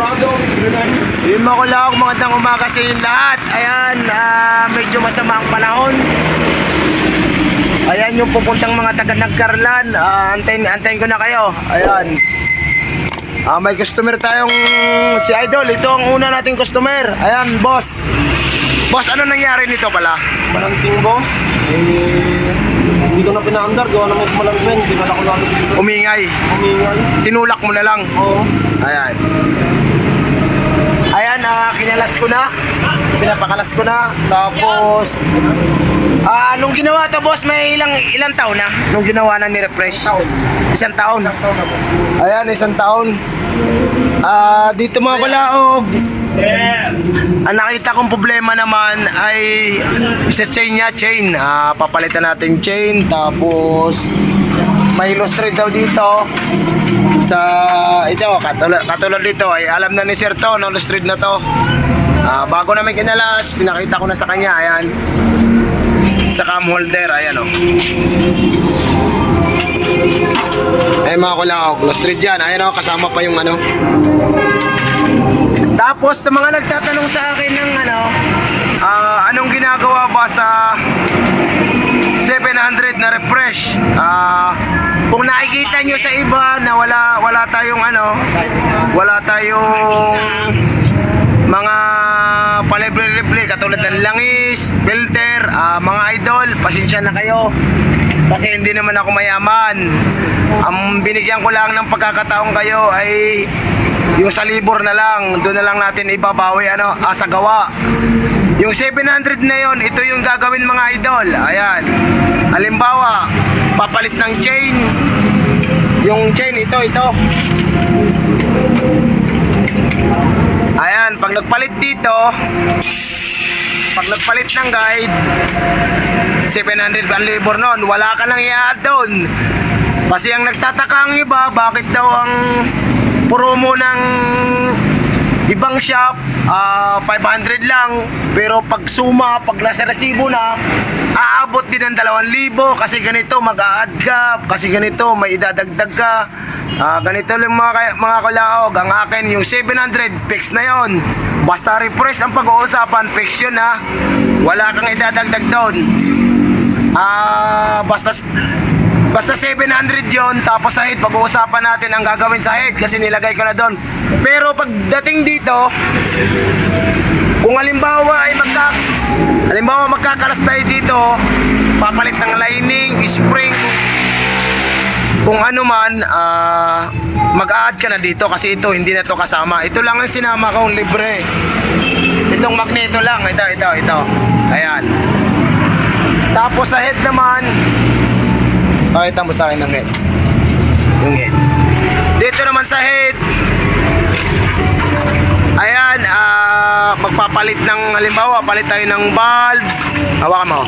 Sigurado, Trinidad. Yung makulak, magandang umaga sa inyo lahat. Ayan, ah, medyo masama ang panahon. Ayan yung pupuntang mga taga Nagkarlan. Ah, antayin, antayin ko na kayo. Ayan. Ah, may customer tayong si Idol. Ito ang una nating customer. Ayan, boss. Boss, ano nangyari nito pala? Malansing boss. Eh, hindi ko na pinaandar. Gawa na may malansing. Hindi na ako dito. Umingay. Umingay. Tinulak mo na lang. Oo. Ayan. Ayan, ah, kinalas ko na. Pinapakalas ko na. Tapos, ah, nung ginawa to, boss, may ilang ilang taon na? Nung ginawa na ni Refresh? Taon. Isang taon. Taon na po. Ayan, isang taon. Ah, dito mga kalaog. Ang nakita kong problema naman ay sa chain niya, chain. Ah, papalitan natin chain. Tapos, may illustrate daw dito sa ito katulad, katulad dito ay alam na ni Sir to no illustrate na to. Ah, bago namin kinalas pinakita ko na sa kanya ayan. Sa cam holder ayan o ay mga kulakaw illustrate yan. Ayan o kasama pa yung ano. Tapos sa mga nagtatanong sa akin ng ano ah, anong ginagawa ba sa 700 na refresh. Ah, kung nakikita nyo sa iba na wala wala tayong ano, wala tayong mga palibre-libre katulad ng langis, filter, ah, mga idol, pasensya na kayo. Kasi hindi naman ako mayaman. Ang binigyan ko lang ng pagkakataon kayo ay yung sa libor na lang, doon na lang natin ibabawi ano, ah, sa gawa. Yung 700 na yon, ito yung gagawin mga idol. Ayan. Halimbawa, papalit ng chain. Yung chain ito, ito. Ayan, pag nagpalit dito, pag nagpalit ng guide, 700 ang labor noon, wala ka nang i-add doon. Kasi ang nagtataka ang iba, bakit daw ang promo ng ibang shop, ah, 500 lang. Pero pag suma, pag nasa resibo na, aabot din ng 2,000 kasi ganito mag-a-add ka, kasi ganito may idadagdag ka. Ah, ganito lang mga, mga kalaog, ang akin yung 700, fix na yon. Basta refresh ang pag-uusapan, fix yun ha. Wala kang idadagdag doon. Ah, basta basta 700 yon tapos sa head pag-uusapan natin ang gagawin sa head kasi nilagay ko na doon. Pero pagdating dito, kung halimbawa ay magka halimbawa magkakalas tayo dito, papalit ng lining, spring, kung ano man, ah, mag-add ka na dito kasi ito hindi na to kasama. Ito lang ang sinama kong libre. Itong magneto lang, ito, ito, ito. Ayan. Tapos sa head naman, pakita mo sa akin ng head. Yung head. Dito naman sa head, ayan, ah, magpapalit ng, halimbawa, palit tayo ng bulb. Hawakan mo.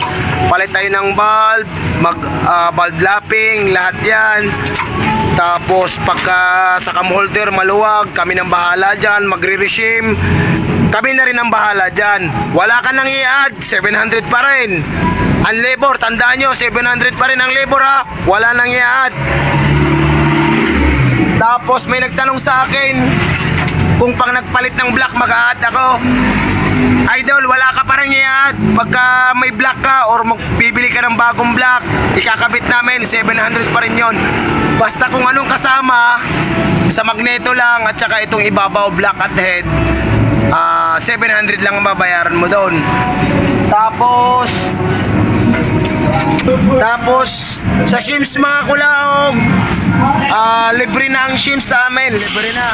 Palit tayo ng bulb, mag, ah, bulb lapping, lahat yan. Tapos pagka sa cam holder maluwag, kami nang bahala dyan, magre-regime. Kami na rin ang bahala dyan. Wala ka nang i-add, 700 pa rin. Ang labor, tandaan nyo, 700 pa rin ang labor ha. Wala nang i-add. Tapos may nagtanong sa akin kung pag nagpalit ng black mag-a-add ako. Idol, wala ka pa rin i-add. Pagka may black ka or magbibili ka ng bagong black, ikakabit namin, 700 pa rin yon. Basta kung anong kasama, sa magneto lang at saka itong ibabaw black at head, ah 700 lang ang babayaran mo doon. Tapos, tapos, sa Sims mga kulaog, ah libre na ang Sims sa amin, libre na.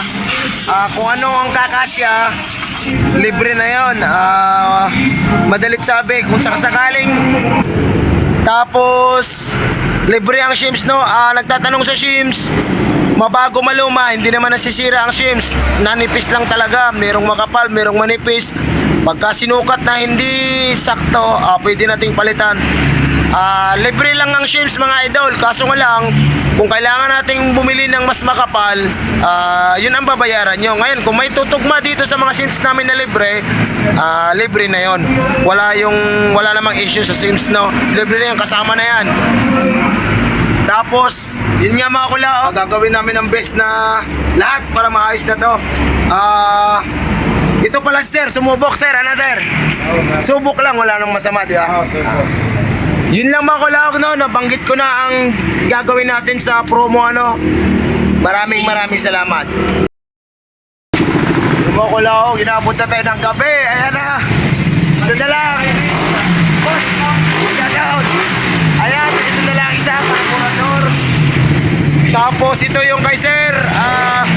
Ah, kung ano ang kakasya, libre na yon. Ah, madalit sabi, kung sakasakaling tapos, libre ang Sims, no? Ah, nagtatanong sa Sims, mabago maluma, hindi naman nasisira ang Sims. Nanipis lang talaga, merong makapal, merong manipis. Pagka sinukat na hindi sakto, ah, pwede nating palitan. Ah, libre lang ang Sims mga idol, kaso nga lang, kung kailangan nating bumili ng mas makapal, ah, yun ang babayaran nyo. Ngayon, kung may tutugma dito sa mga Sims namin na libre, ah, libre na yon. Wala yung, wala namang issue sa Sims, no? Libre na yan, kasama na yan. Tapos, yun nga mga kula, oh, gagawin namin ang best na lahat para maayos na to. Ah, ito pala sir, sumubok sir, ano sir? Subok lang, wala nang masama, di ba? Yun lang mga kulawag no, nabanggit ko na ang gagawin natin sa promo ano. Maraming maraming salamat. Yung mga kulawag, inabot na tayo ng gabi. Ayan na. Ito na lang. Boss, shout out. Ayan, ito na lang isa, kalkulador. Tapos ito yung kay sir. Ah,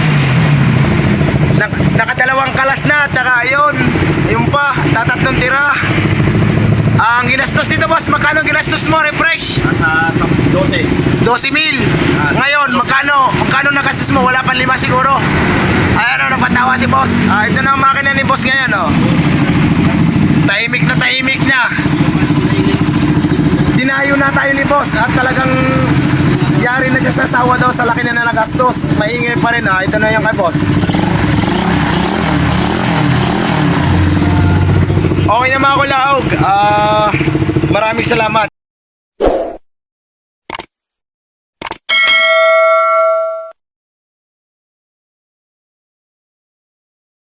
nak nakadalawang kalas na, tsaka yun. Yung pa, tatatlong tira. Ang ginastos dito boss, magkano ginastos mo refresh? Nasa 12. 12 mil. Ngayon, magkano? Magkano nagastos mo? Wala pang lima siguro. Ay, ano, napatawa si boss. Ah, ito na ang makina ni boss ngayon, oh. Tahimik na tahimik na. Dinayo na tayo ni boss at talagang yari na siya sa sawa daw sa laki na na nagastos. Maingay pa rin, ah. Ito na yung kay boss. Okay na mga kulaog. Ah, maraming salamat.